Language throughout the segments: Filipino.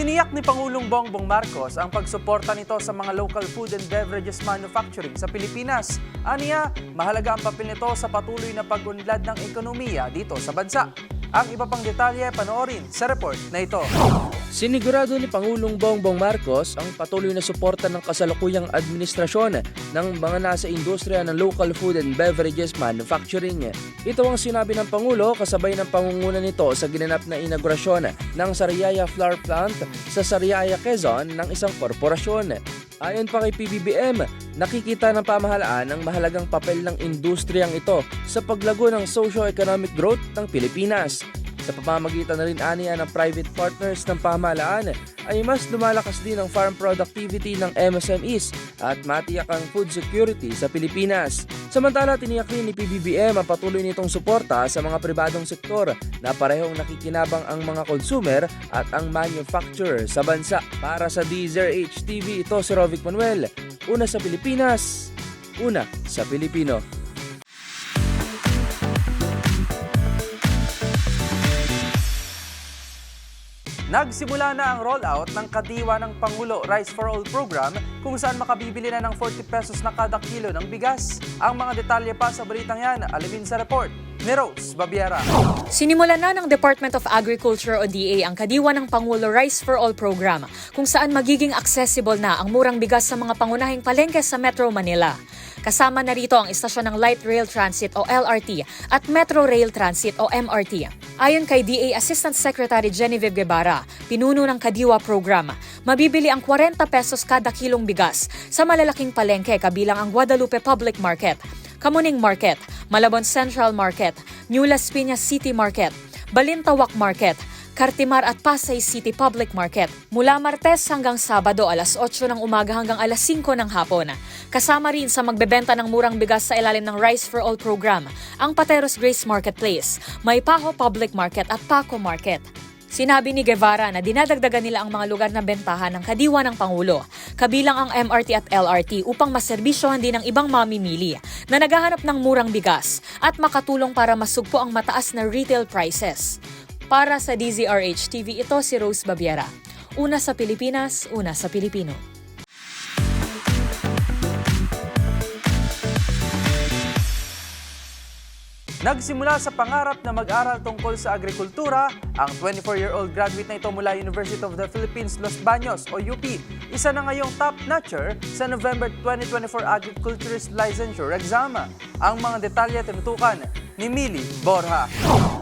Tiniyak ni Pangulong Bongbong Marcos ang pagsuporta nito sa mga local food and beverages manufacturing sa Pilipinas. Aniya, mahalaga ang papel nito sa patuloy na pag-unlad ng ekonomiya dito sa bansa. Ang iba pang detalye panoorin sa report na ito. Sinigurado ni Pangulong Bongbong Marcos ang patuloy na suporta ng kasalukuyang administrasyon ng mga nasa industriya ng local food and beverages manufacturing. Ito ang sinabi ng Pangulo kasabay ng pangunguna nito sa ginanap na inaugurasyon ng Sariaya Flour Plant sa Sariaya, Quezon ng isang korporasyon. Ayon pa kay PBBM, nakikita ng pamahalaan ang mahalagang papel ng industriyang ito sa paglago ng socio-economic growth ng Pilipinas. Sa pamamagitan na rin aniya ng private partners ng pamahalaan ay mas lumalakas din ang farm productivity ng MSMEs at matiyak ang food security sa Pilipinas. Samantala, tiniyak rin ni PBBM ang patuloy nitong suporta sa mga pribadong sektor na parehong nakikinabang ang mga consumer at ang manufacturer sa bansa. Para sa Deezer HTV, ito si Rovic Manuel. Una sa Pilipinas, una sa Pilipino. Nagsimula na ang rollout ng Kadiwa ng Pangulo Rice for All program kung saan makabibili na ng 40 pesos na kada kilo ng bigas. Ang mga detalye pa sa balitang yan, alimin sa report ni Rose Babiera. Sinimulan na ng Department of Agriculture o DA ang kadiwa ng Pangulo Rice for All program kung saan magiging accessible na ang murang bigas sa mga pangunahing palengke sa Metro Manila. Kasama na rito ang istasyon ng Light Rail Transit o LRT at Metro Rail Transit o MRT. Ayon kay DA Assistant Secretary Genevieve Guevara, pinuno ng Kadiwa program, mabibili ang 40 pesos kada kilong bigas sa malalaking palengke kabilang ang Guadalupe Public Market, Kamuning Market, Malabon Central Market, New Las Piñas City Market, Balintawak Market, Cartimar at Pasay City Public Market mula Martes hanggang Sabado alas 8 ng umaga hanggang alas 5 ng hapon. Kasama rin sa magbebenta ng murang bigas sa ilalim ng Rice for All program, ang Pateros Grace Marketplace, May Paho Public Market at Paco Market. Sinabi ni Guevara na dinadagdagan nila ang mga lugar na bentahan ng kadiwa ng Pangulo, kabilang ang MRT at LRT upang maserbisyohan din ng ibang mamimili na naghahanap ng murang bigas at makatulong para masugpo ang mataas na retail prices. Para sa DZRH TV, ito si Rose Babiera. Una sa Pilipinas, una sa Pilipino. Nagsimula sa pangarap na mag-aral tungkol sa agrikultura, ang 24-year-old graduate na ito mula University of the Philippines, Los Baños o UP, isa na ngayong top-notcher sa November 2024 Agriculturist Licensure Exam. Ang mga detalye tinutukan ni Mili Borja.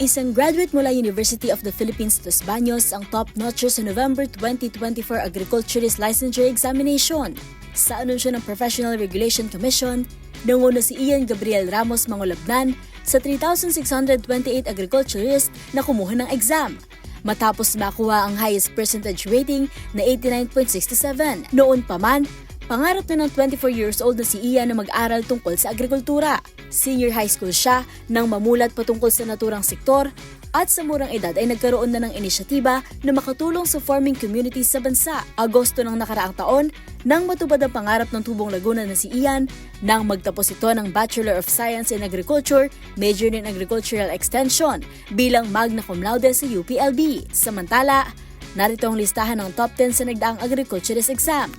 Isang graduate mula University of the Philippines, Los Baños ang top-notcher sa November 2024 Agriculturist Licensure Examination. Sa anunsyo ng Professional Regulation Commission, nanguna si Ian Gabriel Ramos Mangolabnan sa 3,628 agriculturists na kumuha ng exam. Matapos makuha ang highest percentage rating na 89.67. Noon pa man, Pangarap na ng 24 years old na si Ian na mag-aral tungkol sa agrikultura. Senior high school siya nang mamulat patungkol sa naturang sektor at sa murang edad ay nagkaroon na ng inisyatiba na makatulong sa farming communities sa bansa. Agosto ng nakaraang taon, nang matupad ang pangarap ng Tubong Laguna na si Ian, nang magtapos ito ng Bachelor of Science in Agriculture, major in Agricultural Extension, bilang magna cum laude sa UPLB. Samantala, narito ang listahan ng top 10 sa nagdaang agriculturist exam.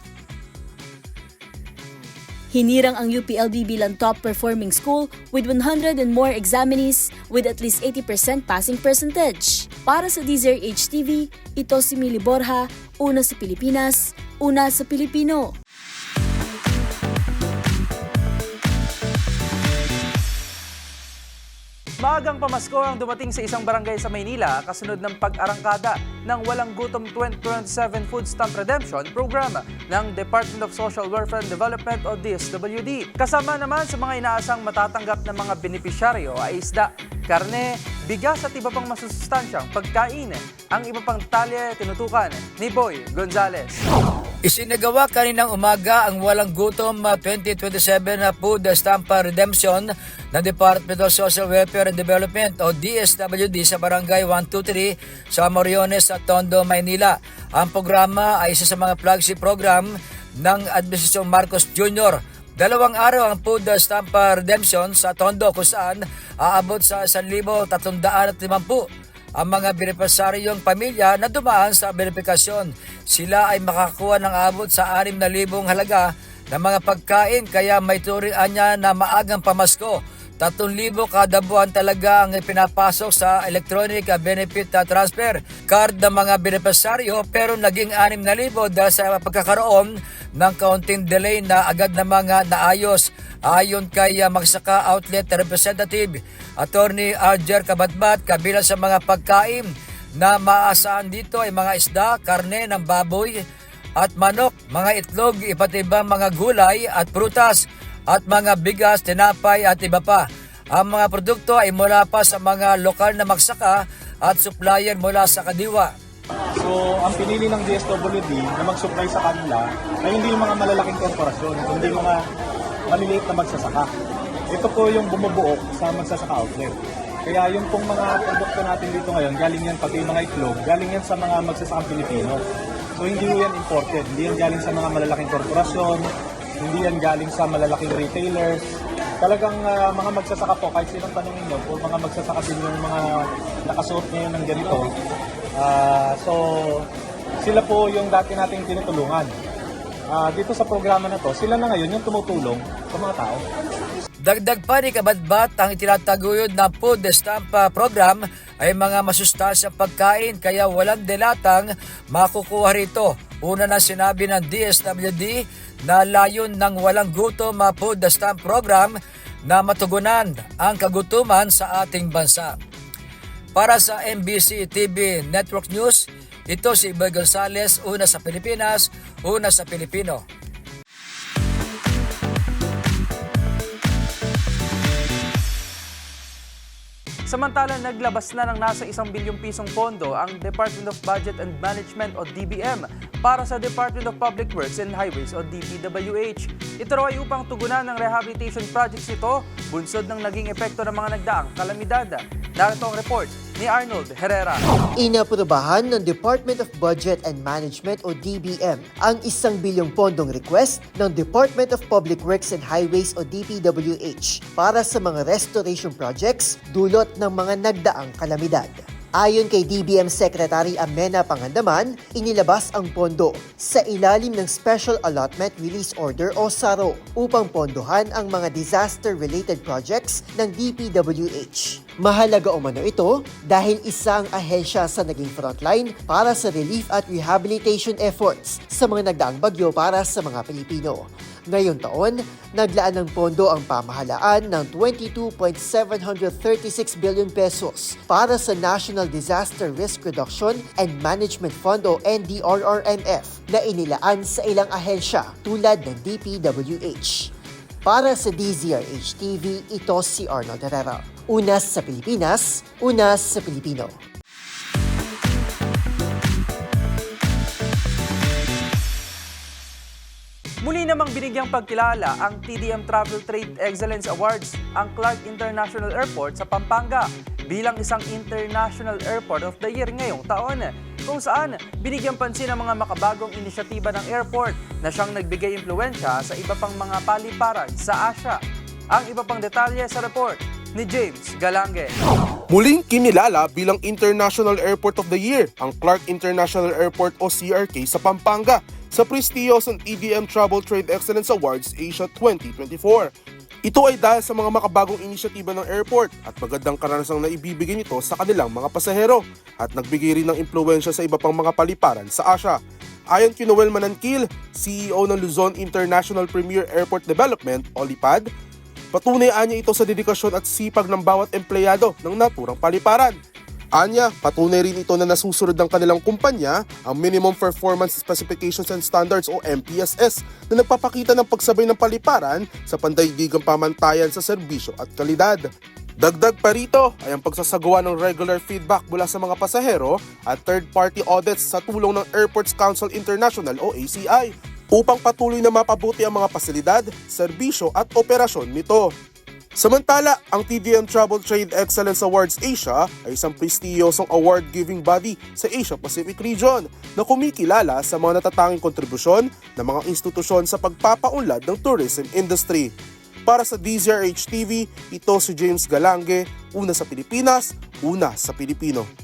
Hinirang ang UPLB bilang top performing school with 100 and more examinees with at least 80% passing percentage. Para sa DZRH TV, ito si Mili Borja, una sa Pilipinas, una sa Pilipino. Maagang pamasko ang dumating sa isang barangay sa Maynila kasunod ng pag-arangkada ng Walang Gutom 2027 Food Stamp Redemption Program ng Department of Social Welfare and Development o DSWD. Kasama naman sa mga inaasang matatanggap ng mga benepisyaryo ay isda, karne, bigas at iba pang masusustansyang pagkain. Ang iba pang detalye tinutukan ni Boy Gonzales. Isinagawa kaninang umaga ang Walang Gutom uh, 2027 na Food Stampa Redemption ng Department of Social Welfare and Development o DSWD sa Barangay 123 sa Moriones sa Tondo, Maynila. Ang programa ay isa sa mga flagship program ng Administrasyong Marcos Jr. Dalawang araw ang Food Stampa Redemption sa Tondo kung saan aabot sa 1,350 ang mga benepisaryong pamilya na dumaan sa benefikasyon. Sila ay makakuha ng abot sa 6,000 halaga ng mga pagkain kaya may turingan niya na maagang pamasko. 3,000 kada buwan talaga ang pinapasok sa electronic benefit transfer card ng mga benepisaryo pero naging 6,000 dahil sa pagkakaroon ng kaunting delay na agad na mga naayos. Ayon kay uh, Magsaka Outlet Representative, Attorney Arger Kabatbat, kabilang sa mga pagkain na maasahan dito ay mga isda, karne ng baboy at manok, mga itlog, iba't ibang mga gulay at prutas at mga bigas, tinapay at iba pa. Ang mga produkto ay mula pa sa mga lokal na magsaka at supplier mula sa Kadiwa. So, ang pinili ng DSWD na mag-supply sa kanila ay hindi yung mga malalaking korporasyon, kundi mga maliliit na magsasaka. Ito po yung bumubuo sa magsasaka outlet. Kaya yung pong mga produkto natin dito ngayon, galing yan pati yung mga itlog, galing yan sa mga magsasakang Pilipino. So hindi yan imported, hindi yan galing sa mga malalaking korporasyon, hindi yan galing sa malalaking retailers. Talagang ah, mga magsasaka po, kahit sinong tanongin nyo, po mga magsasaka din yung mga nakasuot ngayon ng ganito. Ah, so, sila po yung dati nating tinutulungan. Ah, dito sa programa na to, sila na ngayon yung tumutulong sa mga tao. Dagdag pa ni Kabadbat ang itinataguyod na food stamp program ay mga masustansyang pagkain kaya walang dilatang makukuha rito. Una na sinabi ng DSWD na layon ng walang gutom na food stamp program na matugunan ang kagutuman sa ating bansa. Para sa MBC TV Network News, ito si Iboy Gonzales, una sa Pilipinas, una sa Pilipino. Samantala, naglabas na ng nasa isang bilyong pisong pondo ang Department of Budget and Management o DBM para sa Department of Public Works and Highways o DPWH. Ito raw ay upang tugunan ng rehabilitation projects ito, bunsod ng naging epekto ng mga nagdaang kalamidad. Narito ang report ni Arnold Herrera. Inaprobahan ng Department of Budget and Management o DBM ang isang bilyong pondong request ng Department of Public Works and Highways o DPWH para sa mga restoration projects dulot ng mga nagdaang kalamidad. Ayon kay DBM Secretary Amena Pangandaman, inilabas ang pondo sa ilalim ng Special Allotment Release Order o SARO upang pondohan ang mga disaster-related projects ng DPWH. Mahalaga umano ito dahil isang ahensya sa naging frontline para sa relief at rehabilitation efforts sa mga nagdaang bagyo para sa mga Pilipino. Ngayon taon, naglaan ng pondo ang pamahalaan ng 22.736 billion pesos para sa National Disaster Risk Reduction and Management Fund o NDRRMF na inilaan sa ilang ahensya tulad ng DPWH. Para sa DZRH TV, ito si Arnold Herrera. Una sa Pilipinas, una sa Pilipino. Muli namang binigyang pagkilala ang TDM Travel Trade Excellence Awards ang Clark International Airport sa Pampanga. bilang isang International Airport of the Year ngayong taon kung saan binigyan pansin ang mga makabagong inisyatiba ng airport na siyang nagbigay impluensya sa iba pang mga paliparan sa Asia. Ang iba pang detalye sa report ni James Galange. Muling kinilala bilang International Airport of the Year ang Clark International Airport o CRK sa Pampanga sa prestiyosong EDM Travel Trade Excellence Awards Asia 2024. Ito ay dahil sa mga makabagong inisyatiba ng airport at magandang karanasang naibibigay nito sa kanilang mga pasahero at nagbigay rin ng impluensya sa iba pang mga paliparan sa Asia. Ayon kay Noel Manankil, CEO ng Luzon International Premier Airport Development o LIPAD, Patunay anya ito sa dedikasyon at sipag ng bawat empleyado ng naturang paliparan. Anya, patunay rin ito na nasusunod ng kanilang kumpanya ang Minimum Performance Specifications and Standards o MPSS na nagpapakita ng pagsabay ng paliparan sa pandaigdigang pamantayan sa serbisyo at kalidad. Dagdag pa rito ay ang pagsasagawa ng regular feedback mula sa mga pasahero at third-party audits sa tulong ng Airports Council International o ACI upang patuloy na mapabuti ang mga pasilidad, serbisyo at operasyon nito. Samantala, ang TDM Travel Trade Excellence Awards Asia ay isang prestiyosong award-giving body sa Asia Pacific region na kumikilala sa mga natatanging kontribusyon ng mga institusyon sa pagpapaunlad ng tourism industry. Para sa DZRH TV, ito si James Galange, una sa Pilipinas, una sa Pilipino.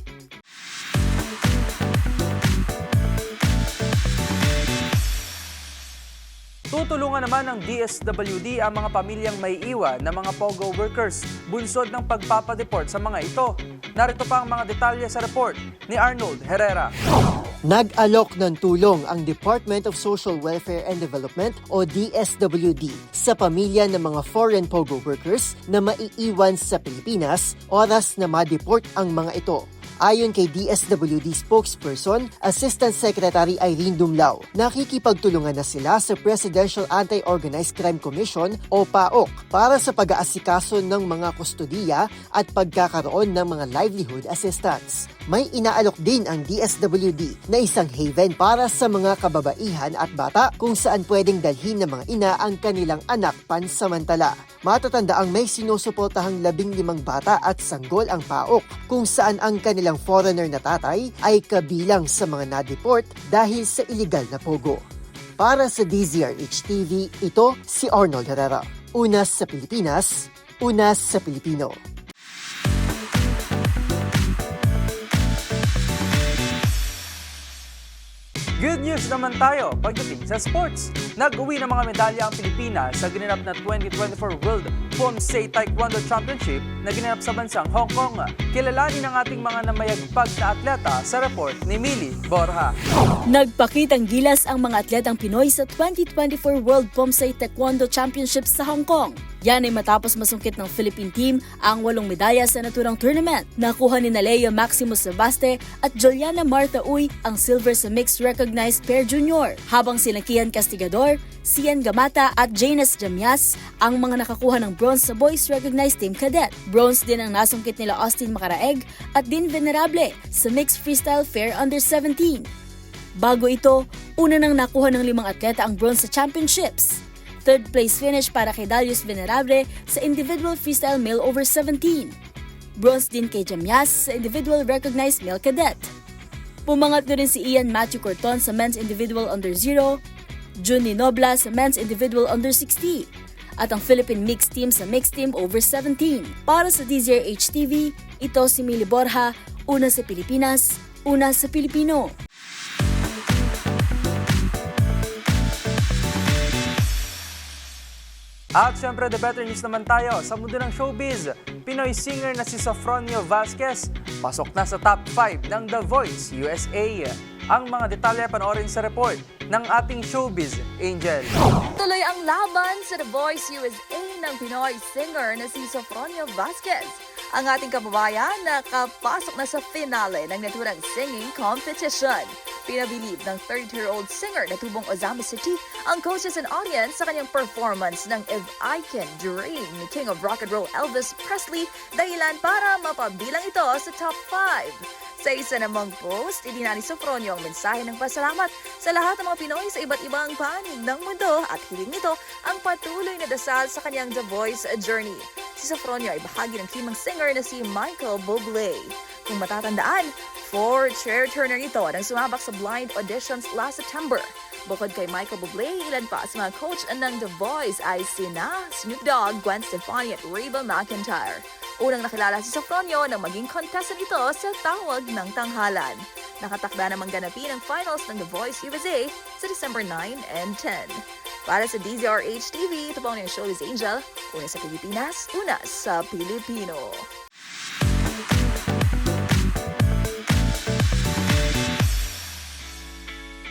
Tutulungan naman ng DSWD ang mga pamilyang may iwan na mga POGO workers bunsod ng pagpapadeport sa mga ito. Narito pa ang mga detalye sa report ni Arnold Herrera. Nag-alok ng tulong ang Department of Social Welfare and Development o DSWD sa pamilya ng mga foreign POGO workers na maiiwan sa Pilipinas oras na ma-deport ang mga ito. Ayon kay DSWD spokesperson, Assistant Secretary Irene Dumlao, nakikipagtulungan na sila sa Presidential Anti-Organized Crime Commission o PAOK para sa pag-aasikaso ng mga kustodiya at pagkakaroon ng mga livelihood assistance. May inaalok din ang DSWD na isang haven para sa mga kababaihan at bata kung saan pwedeng dalhin ng mga ina ang kanilang anak pansamantala. Matatanda ang may sinusuportahang labing limang bata at sanggol ang PAOK kung saan ang kanilang foreigner na tatay ay kabilang sa mga na-deport dahil sa illegal na pogo. Para sa DZRH TV, ito si Arnold Herrera. Una sa Pilipinas, una sa Pilipino. Good news naman tayo pagdating sa sports. Nag-uwi ng mga medalya ang Pilipinas sa ginanap na 2024 World Pomsei Taekwondo Championship na ginanap sa bansang Hong Kong. Kilalanin ang ating mga namayagpag na atleta sa report ni Mili Borja. Nagpakitang gilas ang mga atletang Pinoy sa 2024 World Pomsei Taekwondo Championships sa Hong Kong. Yan ay matapos masungkit ng Philippine team ang walong medalya sa naturang tournament. Nakuha ni Nalea Maximus Sebaste at Juliana Marta Uy ang silver sa Mixed Recognized Pair Junior, habang sina Kian Castigador, Sian Gamata at Janus Jamias ang mga nakakuha ng bronze sa Boys Recognized Team Cadet. Bronze din ang nasungkit nila Austin Macaraeg at Din Venerable sa Mixed Freestyle Fair Under 17. Bago ito, una nang nakuha ng limang atleta ang bronze sa championships. Third place finish para kay Darius Venerable sa individual freestyle male over 17. Bronze din kay Jamias sa individual recognized male cadet. Pumangat na rin si Ian Matthew Corton sa men's individual under 0, Jun Nobla sa men's individual under 60, at ang Philippine mixed team sa mixed team over 17. Para sa DZRH TV, ito si Mili Borja, una sa Pilipinas, una sa Pilipino. At syempre, the better news naman tayo sa mundo ng showbiz. Pinoy singer na si Sofronio Vasquez pasok na sa top 5 ng The Voice USA. Ang mga detalye panoorin sa report ng ating showbiz angel. Tuloy ang laban sa The Voice USA ng Pinoy singer na si Sofronio Vasquez. Ang ating kababayan nakapasok na sa finale ng naturang singing competition. Pinabilib ng 30-year-old singer na tubong Ozama City ang coaches and audience sa kanyang performance ng If I Can Dream ni King of Rock and Roll Elvis Presley dahilan para mapabilang ito sa top 5. Sa isa namang post, idinani Sofronio ang mensahe ng pasalamat sa lahat ng mga Pinoy sa iba't ibang panig ng mundo at hiling nito ang patuloy na dasal sa kanyang The Voice journey. Si Sofronio ay bahagi ng team ng singer na si Michael Bublé. Kung matatandaan, four chair turner ito nang sumabak sa blind auditions last September. Bukod kay Michael Bublé, ilan pa sa mga coach ng The Voice ay sina Snoop Dogg, Gwen Stefani at Reba McEntire. Unang nakilala si Sofronio nang maging contestant ito sa tawag ng tanghalan. Nakatakda namang ganapin ang finals ng The Voice USA sa December 9 and 10. Para sa DZRH TV, ito po ang show is Angel. Una sa Pilipinas, una sa Pilipino.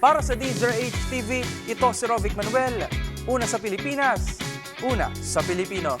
Para sa DZRH TV, ito si Rovic Manuel. Una sa Pilipinas, una sa Pilipino.